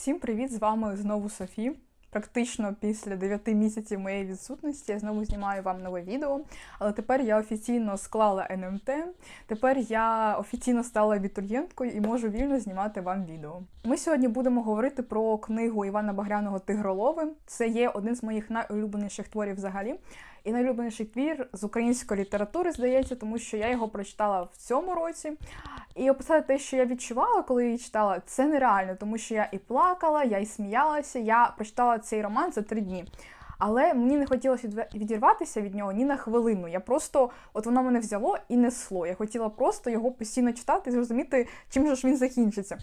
Всім привіт! З вами знову Софі. Практично після 9 місяців моєї відсутності я знову знімаю вам нове відео. Але тепер я офіційно склала НМТ. Тепер я офіційно стала абітурієнткою і можу вільно знімати вам відео. Ми сьогодні будемо говорити про книгу Івана Багряного Тигролови. Це є один з моїх найулюбленіших творів взагалі. І найлюбленіший твір з української літератури, здається, тому що я його прочитала в цьому році. І описати те, що я відчувала, коли її читала, це нереально, тому що я і плакала, я і сміялася. Я прочитала цей роман за три дні. Але мені не хотілося відірватися від нього ні на хвилину. Я просто, от воно мене взяло і несло. Я хотіла просто його постійно читати і зрозуміти, чим же ж він закінчиться.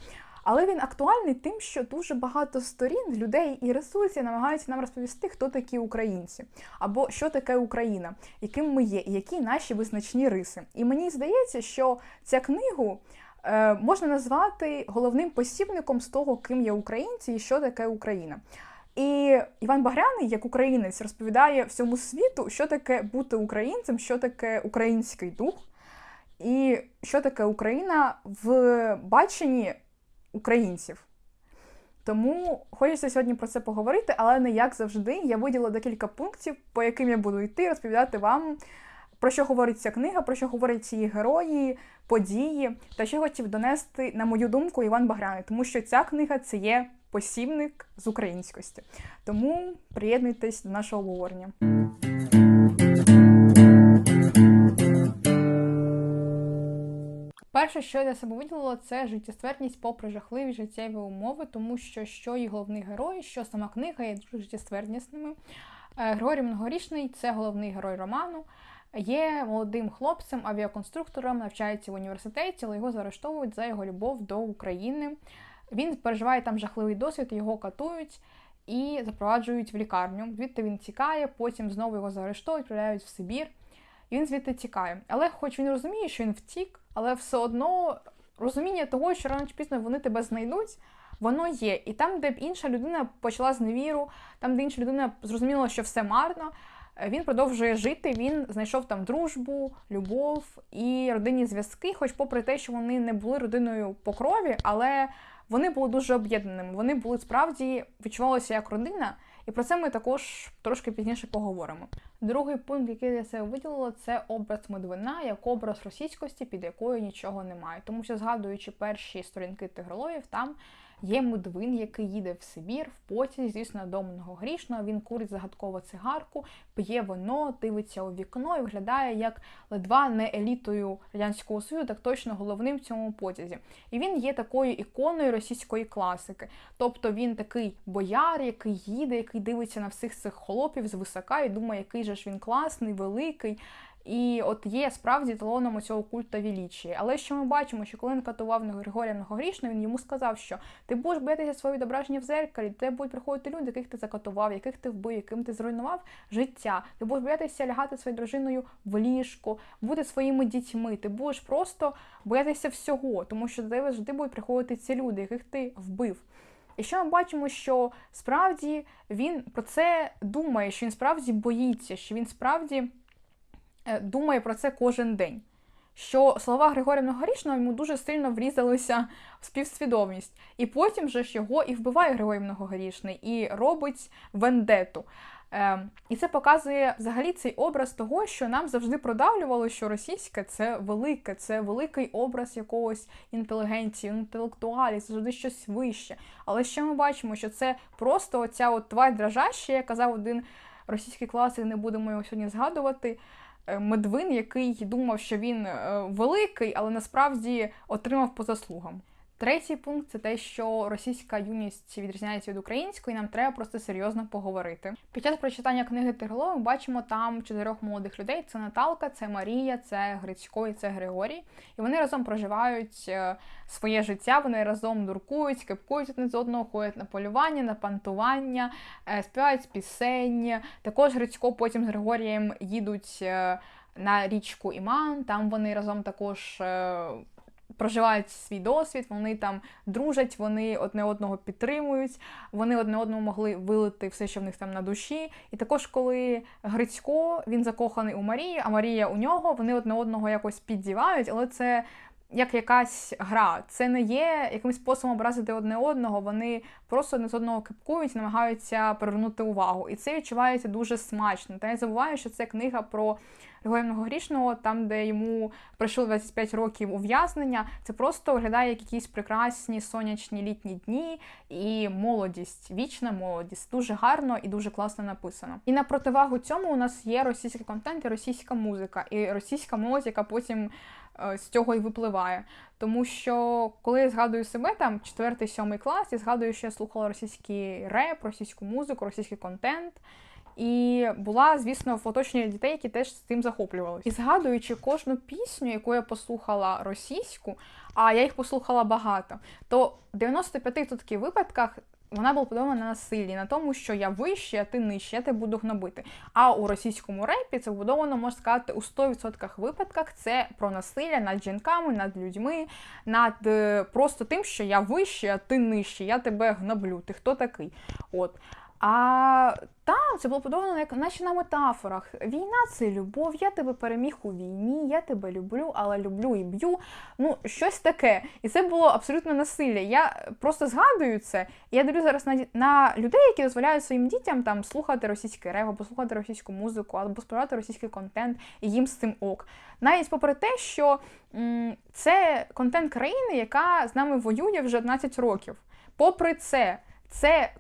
Але він актуальний тим, що дуже багато сторін, людей і ресурсів намагаються нам розповісти, хто такі українці, або що таке Україна, яким ми є, і які наші визначні риси. І мені здається, що ця книгу е, можна назвати головним посібником з того, ким є українці і що таке Україна. І Іван Багряний, як українець, розповідає всьому світу, що таке бути українцем, що таке український дух, і що таке Україна в баченні українців. Тому хочеться сьогодні про це поговорити, але не як завжди. Я виділила декілька пунктів, по яким я буду йти, розповідати вам, про що говорить ця книга, про що говорять ці герої, події, та що хотів донести, на мою думку, Іван Багряний, тому що ця книга це є посібник з українськості. Тому приєднуйтесь до нашого обговорення. Перше, що я себе виділила, це життєстверність попри жахливі життєві умови, тому що що і головний герой, що сама книга є дуже життєствернісними. Е, Григорій Многорічний це головний герой роману. Є молодим хлопцем, авіаконструктором, навчається в університеті, але його заарештовують за його любов до України. Він переживає там жахливий досвід, його катують і запроваджують в лікарню. Звідти він тікає, потім знову його заарештовують, відправляють в Сибір. І він звідти тікає. Але, хоч він розуміє, що він втік, але все одно розуміння того, що рано чи пізно вони тебе знайдуть, воно є. І там, де б інша людина почала з невіру, там, де інша людина зрозуміла, що все марно, він продовжує жити. Він знайшов там дружбу, любов і родинні зв'язки, хоч, попри те, що вони не були родиною по крові, але вони були дуже об'єднаними. Вони були справді відчувалися як родина. І про це ми також трошки пізніше поговоримо. Другий пункт, який я себе виділила, це образ Медвина як образ російськості, під якою нічого немає. Тому що, згадуючи перші сторінки тигролоїв, там Є Медвин, який їде в Сибір, в потязі, звісно, до грішного. Він курить загадкову цигарку, п'є вино, дивиться у вікно і виглядає як ледва не елітою радянського союзу, так точно головним в цьому потязі. І він є такою іконою російської класики. Тобто він такий бояр, який їде, який дивиться на всіх цих холопів з висока і думає, який же ж він класний, великий. І от є справді талоном цього культа величі. Але що ми бачимо, що коли він катував на Григорія Многогрішного, він йому сказав, що ти будеш боятися своє відображення в зеркалі, тебе будуть приходити люди, яких ти закатував, яких ти вбив, яким ти зруйнував життя. Ти будеш боятися лягати своєю дружиною в ліжку, бути своїми дітьми. Ти будеш просто боятися всього, тому що до тебе завжди будуть приходити ці люди, яких ти вбив. І що ми бачимо, що справді він про це думає, що він справді боїться, що він справді. Е, думає про це кожен день. Що слова Григорія Многорічного йому дуже сильно врізалися в співсвідомість. І потім же ж його і вбиває Григорій Многорічний, і робить вендету. Е, І це показує взагалі цей образ того, що нам завжди продавлювало, що російське це велике, це великий образ якогось інтелігенції, інтелектуалів, це завжди щось вище. Але ще ми бачимо, що це просто оця от тварь дрожаща, як казав один російський класик, не будемо його сьогодні згадувати. Е, Медвин, який думав, що він е, великий, але насправді отримав по заслугам. Третій пункт це те, що російська юність відрізняється від української, і нам треба просто серйозно поговорити. Під час прочитання книги Тирло ми бачимо там чотирьох молодих людей: це Наталка, це Марія, це Грицько і це Григорій. І вони разом проживають е, своє життя, вони разом дуркують, кипкують одне з одного, ходять на полювання, на пантування, е, співають пісень. Також Грицько потім з Григорієм їдуть е, на річку Іман. Там вони разом також проживають свій досвід, вони там дружать, вони одне одного підтримують, вони одне одному могли вилити все, що в них там на душі. І також, коли Грицько він закоханий у Марії, а Марія у нього, вони одне одного якось піддівають, але це. Як якась гра. Це не є якимось способом образити одне одного. Вони просто одне з одного кипкують, намагаються привернути увагу. І це відчувається дуже смачно. Та я забуваю, що це книга про Григорія Грішного, там, де йому пройшло 25 років ув'язнення. Це просто виглядає як якісь прекрасні сонячні літні дні і молодість, вічна молодість. Дуже гарно і дуже класно написано. І на противагу цьому у нас є російський контент і російська музика, і російська молодь, яка потім з цього і випливає. Тому що коли я згадую себе там, 4-7 клас, я згадую, що я слухала російський реп, російську музику, російський контент. І була, звісно, в оточенні дітей, які теж з цим захоплювалися. І згадуючи кожну пісню, яку я послухала російську, а я їх послухала багато, то в 95% випадках вона була подумана на силі, на тому, що я вище, а ти нижче, я тебе буду гнобити. А у російському репі це вбудовано, можна сказати, у 100% випадках це про насилля над жінками, над людьми, над е, просто тим, що я вище, а ти нижче, я тебе гноблю. Ти хто такий? От. А там це було подобано, як наче на метафорах. Війна це любов, я тебе переміг у війні, я тебе люблю, але люблю і б'ю. Ну, щось таке. І це було абсолютно насилля. Я просто згадую це, я дивлюся зараз на на людей, які дозволяють своїм дітям там слухати російський реп, або слухати російську музику, або споживати російський контент, і їм з цим ок. Навіть попри те, що м це контент країни, яка з нами воює вже 11 років. Попри це, це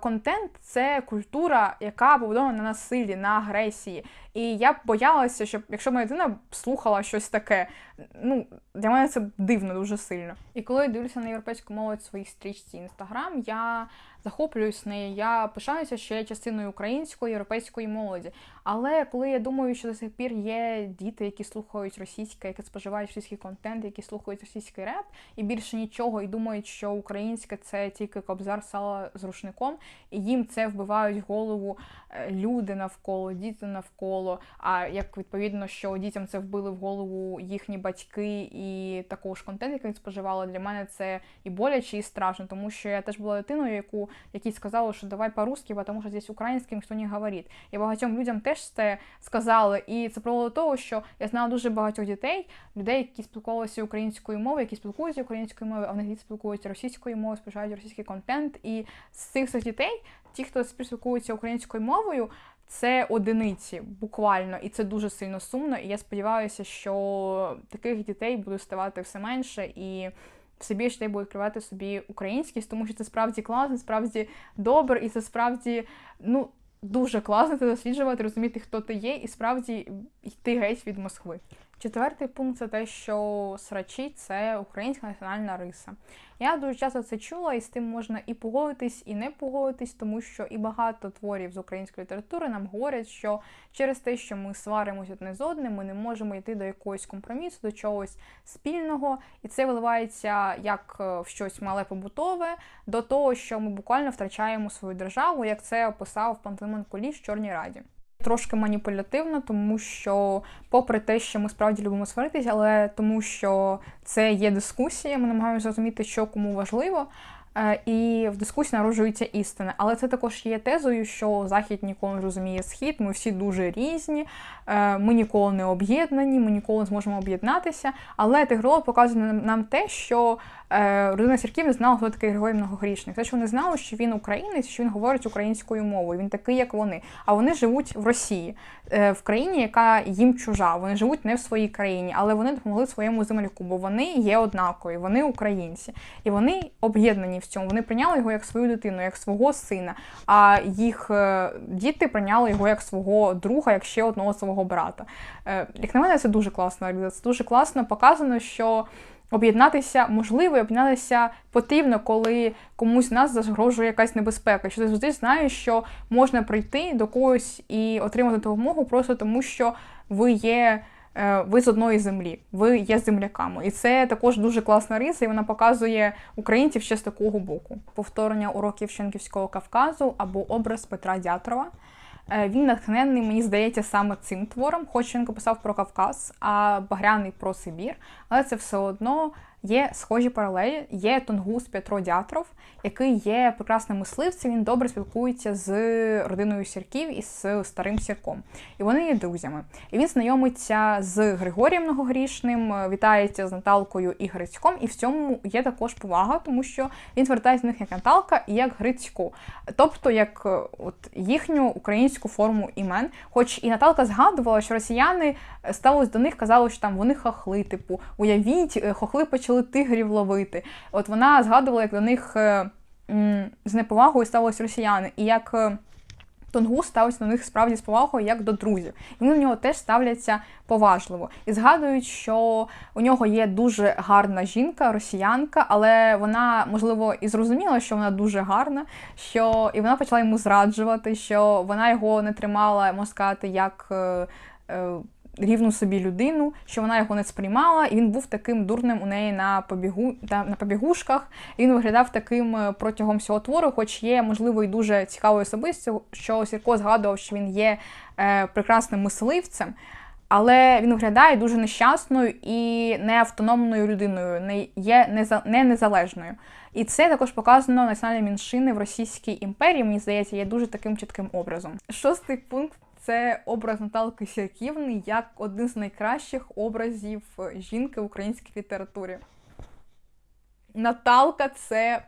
контент це культура, яка побудована на насилі, на агресії. І я боялася, щоб якщо моя дитина слухала щось таке, ну для мене це дивно дуже сильно. І коли я дивлюся на європейську молодь в своїй стрічці інстаграм, я захоплююсь нею. Я пишаюся, що я частиною української європейської молоді. Але коли я думаю, що до сих пір є діти, які слухають російське, які споживають російський контент, які слухають російський реп, і більше нічого, і думають, що українське це тільки кобзар сала з рушником, і їм це вбивають в голову е, люди навколо, діти навколо. А як відповідно, що дітям це вбили в голову їхні батьки і також контент, який споживали, для мене це і боляче, і страшно, тому що я теж була дитиною, яку які сказали, що давай по-русски, тому що здесь українським ніхто не говорить. І багатьом людям теж це сказали. І це привело до того, що я знала дуже багатьох дітей, людей, які спілкувалися українською мовою, які спілкуються українською мовою, а вони спілкуються російською мовою, споживають російський контент. І з цих дітей, ті, хто спілкується українською мовою. Це одиниці буквально, і це дуже сильно сумно. І я сподіваюся, що таких дітей буде ставати все менше, і все більше людей буде відкривати собі українськість, тому що це справді класно, справді добре, і це справді ну дуже класно це досліджувати, розуміти, хто ти є, і справді йти геть від Москви. Четвертий пункт це те, що срачі це українська національна риса. Я дуже часто це чула, і з тим можна і погодитись, і не погодитись, тому що і багато творів з української літератури нам говорять, що через те, що ми сваримося одне з одним, ми не можемо йти до якогось компромісу, до чогось спільного, і це виливається як е, в щось мале побутове, до того, що ми буквально втрачаємо свою державу, як це описав Пантелеймон Куліш в Чорній Раді. Трошки маніпулятивно, тому що, попри те, що ми справді любимо сваритися, але тому що це є дискусія, ми намагаємося зрозуміти, що кому важливо. Е, і в дискусії народжується істина. Але це також є тезою, що Захід ніколи не розуміє схід, ми всі дуже різні, е, ми ніколи не об'єднані, ми ніколи не зможемо об'єднатися. Але Тигролог показує нам те, що Е, родина Сірків не знала, хто такий Григорій Многогрішний. Те, що вони знали, що він українець, що він говорить українською мовою. Він такий, як вони. А вони живуть в Росії, в країні, яка їм чужа. Вони живуть не в своїй країні, але вони допомогли своєму земляку, бо вони є однакові, вони українці. І вони об'єднані в цьому. Вони прийняли його як свою дитину, як свого сина. А їх е, діти прийняли його як свого друга, як ще одного свого брата. Як на мене, це дуже класно. Це дуже класно показано, що. Об'єднатися можливо, і об'єднатися потрібно, коли комусь нас загрожує якась небезпека. Що ти завжди знаєш, що можна прийти до когось і отримати допомогу просто тому, що ви є. Е, ви з одної землі, ви є земляками, і це також дуже класна риса, і вона показує українців ще з такого боку. Повторення уроків Шенківського Кавказу або образ Петра Дятрова. Е, він натхнений, мені здається, саме цим твором. Хоч він писав про Кавказ, а Багряний про Сибір, але це все одно є схожі паралелі. Є Тонгус Петро Дятров, який є прекрасним мисливцем. Він добре спілкується з родиною сірків і з старим сірком. І вони є друзями. І він знайомиться з Григорієм Многогрішним, вітається з Наталкою і Грицьком. І в цьому є також повага, тому що він звертається до них як Наталка і як Грицько. Тобто як е, от їхню українську форму імен. Хоч і Наталка згадувала, що росіяни е, до них, казали, що там вони хохли, типу, уявіть, е, хохли почали тигрів ловити. От вона згадувала, як до них е, з неповагою ставились росіяни, і як. е, Тонгус ставиться до них справді з повагою як до друзів. І вони в нього теж ставляться поважливо. І згадують, що у нього є дуже гарна жінка, росіянка, але вона, можливо, і зрозуміла, що вона дуже гарна, що і вона почала йому зраджувати, що вона його не тримала, можна сказати, як. Рівну собі людину, що вона його не сприймала, і він був таким дурним у неї на побігу та на побігушках. І він виглядав таким е, протягом всього твору, хоч є, можливо, і дуже цікавою особистістю, що Сірко згадував, що він є е, прекрасним мисливцем, але він виглядає дуже нещасною і неавтономною людиною, не є не незалежною. І це також показано національні меншини в Російській імперії, мені здається, є дуже таким чітким образом. Шостий пункт це образ Наталки Сірківни як один з найкращих образів жінки в українській літературі. Наталка це.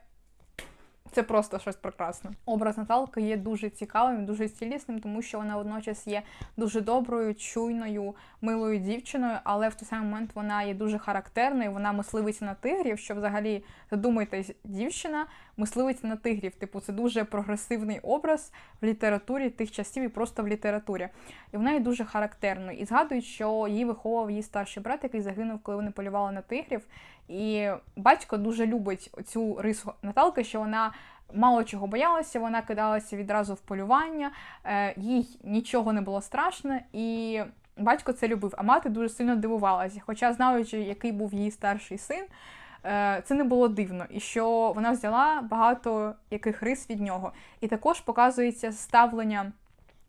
Це просто щось прекрасне. Образ Наталки є дуже цікавим, дуже цілісним, тому що вона водночас є дуже доброю, чуйною, милою дівчиною, але в той самий момент вона є дуже характерною. Вона мисливиця на тигрів. Що взагалі задумайтесь, дівчина мисливиця на тигрів. Типу, це дуже прогресивний образ в літературі тих часів і просто в літературі. І вона є дуже характерною. І згадують, що її виховував її старший брат, який загинув, коли вони полювали на тигрів. І батько дуже любить цю рису Наталки, що вона мало чого боялася, вона кидалася відразу в полювання, е, їй нічого не було страшно, і батько це любив. А мати дуже сильно дивувалася. Хоча, знаючи, який був її старший син, е, це не було дивно, і що вона взяла багато яких рис від нього. І також показується ставлення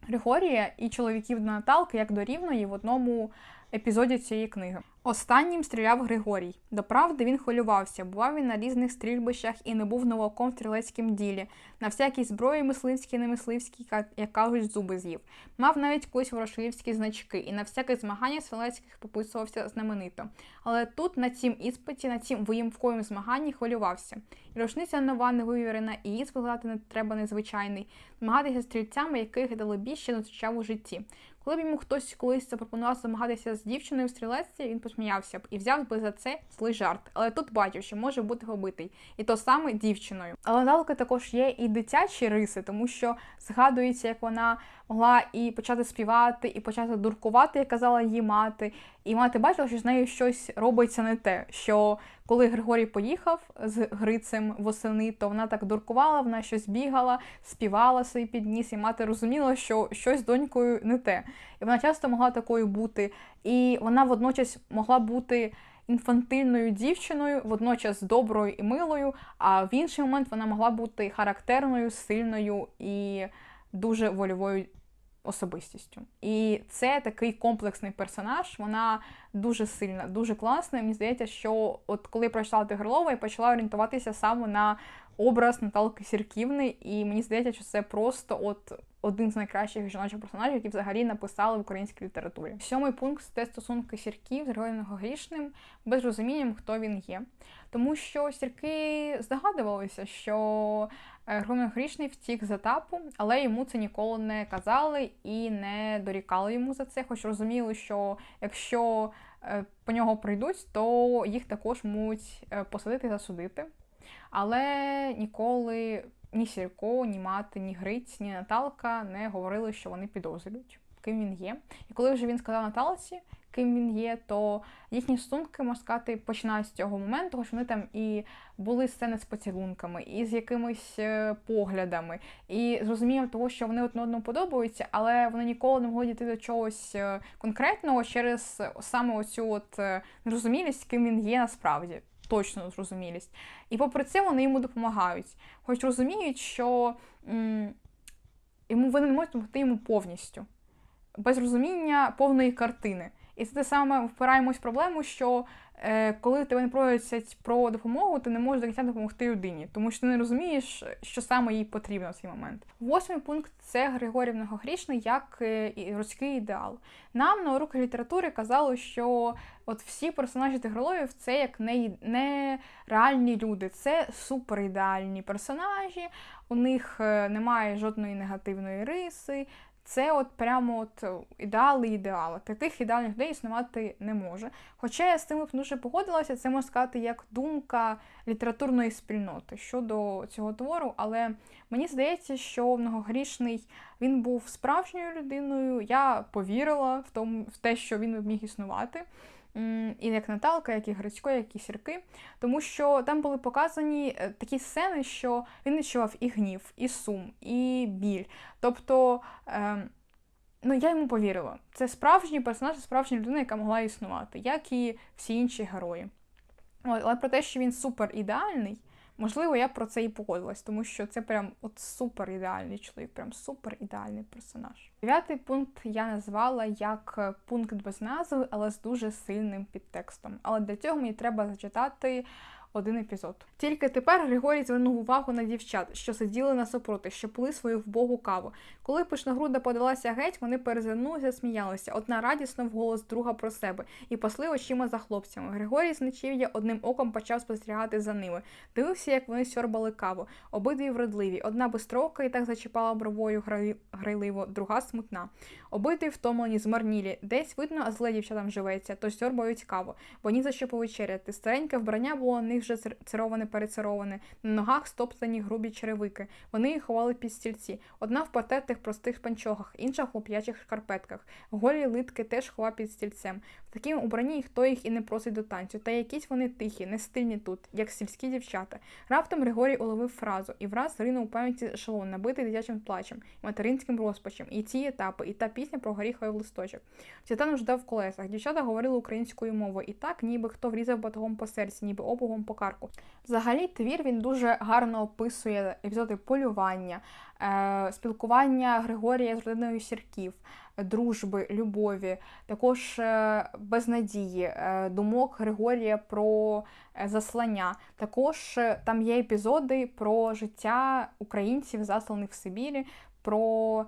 Григорія і чоловіків до Наталки як до рівної в одному епізоді цієї книги. Останнім стріляв Григорій. До правди він хвилювався, бував він на різних стрільбищах і не був новаком в стрілецькім ділі. На всякій зброї мисливській, не мисливській, ка- як кажуть, зуби з'їв. Мав навіть колись ворошилівські значки, і на всяке змагання стрілецьких пописувався знаменито. Але тут, на цім іспиті, на цім виїмковім змаганні хвилювався. І рушниця нова, невивірена, і складати не треба незвичайний, змагатися стрільцями, яких далебі ще не зустрічав у житті. Коли б йому хтось колись запропонував змагатися з дівчиною в стрілецтві, він посміявся б і взяв би за це злий жарт. Але тут бачив, що може бути побитий, і то саме дівчиною. Але далеко також є і дитячі риси, тому що згадується, як вона могла і почати співати, і почати дуркувати, як казала її мати. І мати бачила, що з нею щось робиться не те. Що коли Григорій поїхав з Грицем восени, то вона так дуркувала, вона щось бігала, співала собі під ніс, і мати розуміла, що щось з донькою не те. І вона часто могла такою бути. І вона водночас могла бути інфантильною дівчиною, водночас доброю і милою, а в інший момент вона могла бути характерною, сильною і дуже вольовою особистістю. І це такий комплексний персонаж. Вона дуже сильна, дуже класна. Мені здається, що от коли прочитала Тигрлова, я почала орієнтуватися саме на образ Наталки Сірківни, і мені здається, що це просто от один з найкращих жіночих персонажів, які взагалі написали в українській літературі. Сьомий пункт це стосунки сірків з Героєм Многогрішним, без розумінням, хто він є. Тому що сірки здогадувалися, що е, Герой Многогрішний втік з етапу, але йому це ніколи не казали і не дорікали йому за це, хоч розуміли, що якщо е, по нього прийдуть, то їх також можуть е, посадити і засудити. Але ніколи ні Сірко, ні мати, ні Гриць, ні Наталка не говорили, що вони підозрюють, ким він є. І коли вже він сказав Наталці, ким він є, то їхні стосунки, можна сказати, починають з цього моменту, що вони там і були сцени з поцілунками, і з якимись е, поглядами, і з розумінням того, що вони одне одному подобаються, але вони ніколи не могли дійти до чогось е, конкретного через саме оцю от е, нерозумілість, ким він є насправді. Точно зрозумілість. І попри це вони йому допомагають. Хоч розуміють, що м, йому вони не можуть допомогти йому повністю, без розуміння повної картини. І це те саме впираємось в проблему, що е, коли тебе не просять про допомогу, ти не можеш до кінця допомогти людині, тому що ти не розумієш, що саме їй потрібно в цей момент. Восьмий пункт це Григорій Многогрішний як е, і людський ідеал. Нам на уроках літератури казали, що от всі персонажі тигроловів це як не, не реальні люди, це суперідеальні персонажі, у них е, немає жодної негативної риси. Це от прямо от ідеали ідеали. Таких ідеальних людей існувати не може. Хоча я з цим дуже погодилася, це можна сказати як думка літературної спільноти щодо цього твору, але мені здається, що многогрішний він був справжньою людиною. Я повірила в тому, в те, що він міг існувати і як Наталка, як і Грицько, як і Сірки, тому що там були показані е, такі сцени, що він відчував і гнів, і сум, і біль. Тобто, е, ну я йому повірила. Це справжній персонаж, справжня людина, яка могла існувати, як і всі інші герої. Але про те, що він супер ідеальний. Можливо, я про це і погодилась, тому що це прям от супер ідеальний чоловік, прям супер ідеальний персонаж. Дев'ятий пункт я назвала як е, пункт без назви, але з дуже сильним підтекстом. Але для цього мені треба зачитати один епізод. Тільки тепер Григорій звернув увагу на дівчат, що сиділи насупроти, що пили свою вбогу каву. Коли пишногруда подалася геть, вони перезирнулися, сміялися. Одна радісно вголос друга про себе і пасли очима за хлопцями. Григорій з ночів'я одним оком почав спостерігати за ними. Дивився, як вони сьорбали каву. Обидві вродливі. Одна бистрока і так зачіпала бровою грайливо, друга смутна. Обидві втомлені, змарнілі. Десь видно, а зле дівчатам живеться, то сьорбають каву, бо ні за що повечеряти. Стареньке вбрання було них вже цироване перецероване, на ногах стоптані грубі черевики. Вони їх ховали під стільці. Одна в патетних простих панчохах, інша в хлоп'ячих шкарпетках. Голі литки теж хова під стільцем. В таким убранні хто їх і не просить до танцю. Та якісь вони тихі, не стильні тут, як сільські дівчата. Раптом Григорій уловив фразу і враз ринув у пам'яті шалон, набитий дитячим плачем, материнським розпачем, і ці етапи, і та пісня про горіховий листочок. Святан ждав в колесах. Дівчата говорили українською мовою, і так, ніби хто врізав батогом по серці, ніби обугом по карку. Взагалі, твір він дуже гарно описує епізоди полювання, е, спілкування Григорія з родиною сірків, дружби, любові, також е, безнадії, е, думок Григорія про заслання. Також там є епізоди про життя українців, засланих в Сибірі. Про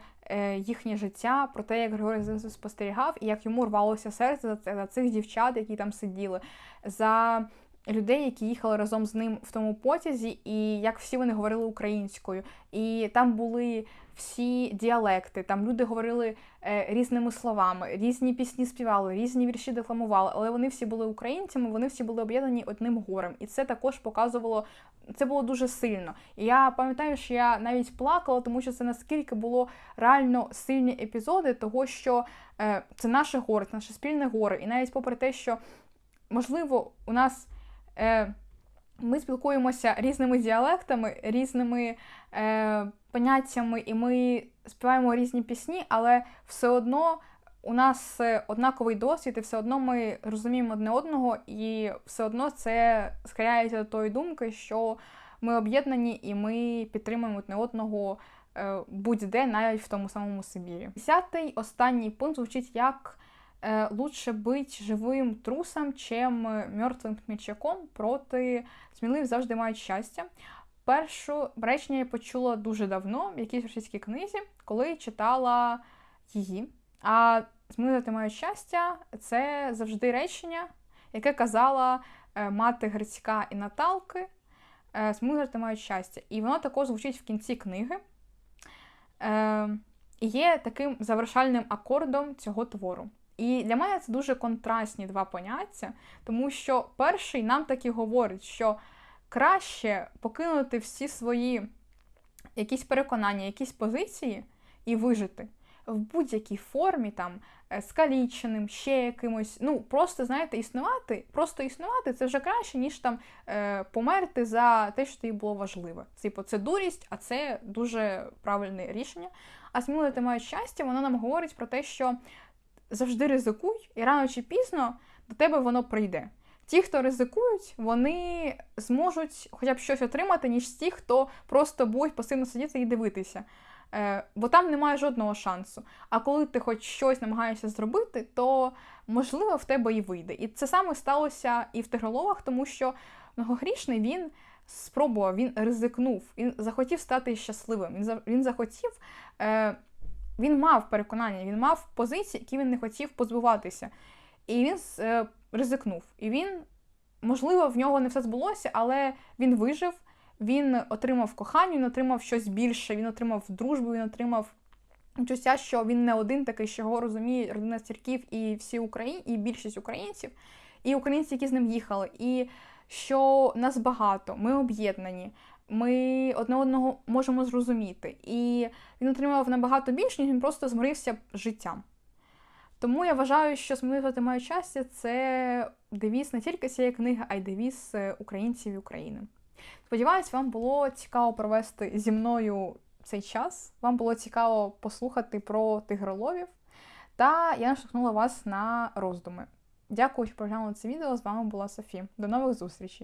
їхнє життя, про те, як Григорій з спостерігав, і як йому рвалося серце за цих дівчат, які там сиділи, за людей, які їхали разом з ним в тому потязі, і як всі вони говорили українською. І там були всі діалекти, там люди говорили е, різними словами, різні пісні співали, різні вірші декламували, але вони всі були українцями, вони всі були об'єднані одним горем. І це також показувало, це було дуже сильно. І я пам'ятаю, що я навіть плакала, тому що це наскільки було реально сильні епізоди, того що е, це наше горе, це наше спільне горе. І навіть попри те, що можливо у нас. Е, ми спілкуємося різними діалектами, різними е, поняттями, і ми співаємо різні пісні, але все одно у нас однаковий досвід, і все одно ми розуміємо одне одного, і все одно це схиляється до тої думки, що ми об'єднані і ми підтримуємо одне одного е, будь-де, навіть в тому самому Сибірі. Десятий останній пункт звучить як. Э, лучше быть живим трусом, чим э, мертвим хмельчаком проти сміливих завжди мають щастя. Першу речення я почула дуже давно в якійсь російській книзі, коли читала її. А сміливі мають щастя це завжди речення, яке казала е, мати Грицька і Наталки. Е, сміливі мають щастя. І воно також звучить в кінці книги. Е, і є таким завершальним акордом цього твору. І для мене це дуже контрастні два поняття, тому що перший нам таки говорить, що краще покинути всі свої якісь переконання, якісь позиції і вижити в будь-якій формі, там, е, скаліченим, ще якимось. Ну, просто, знаєте, існувати, просто існувати це вже краще, ніж там е, померти за те, що тобі було важливе. Типу, це дурість, а це дуже правильне рішення. А сміливі мають щастя, воно нам говорить про те, що завжди ризикуй, і рано чи пізно до тебе воно прийде. ті, хто ризикують, вони зможуть хоча б щось отримати, ніж ті, хто просто будуть пасивно сидіти і дивитися. Е, бо там немає жодного шансу. А коли ти хоч щось намагаєшся зробити, то можливо в тебе і вийде. І це саме сталося і в тигроловах, тому що многогрішний він спробував, він ризикнув, він захотів стати щасливим. Він за- він захотів. Е, він мав переконання, він мав позиції, які він не хотів позбуватися. І він е, ризикнув. І він, можливо, в нього не все збулося, але він вижив, він отримав кохання, він отримав щось більше, він отримав дружбу, він отримав відчуття, що він не один такий, що його розуміє родина стірків і всі Україні, і більшість українців, і українці, які з ним їхали. І що нас багато, ми об'єднані. Ми одне одного можемо зрозуміти. І він отримав набагато більше, ніж він просто змирився життям. Тому я вважаю, що сміливати має щастя це девіз не тільки цієї книги, а й девіз е, українців і України. Сподіваюсь, вам було цікаво провести зі мною цей час. Вам було цікаво послухати про тигроловів. Та я наштовхнула вас на роздуми. Дякую, що проглянули це відео. З вами була Софі. До нових зустрічей!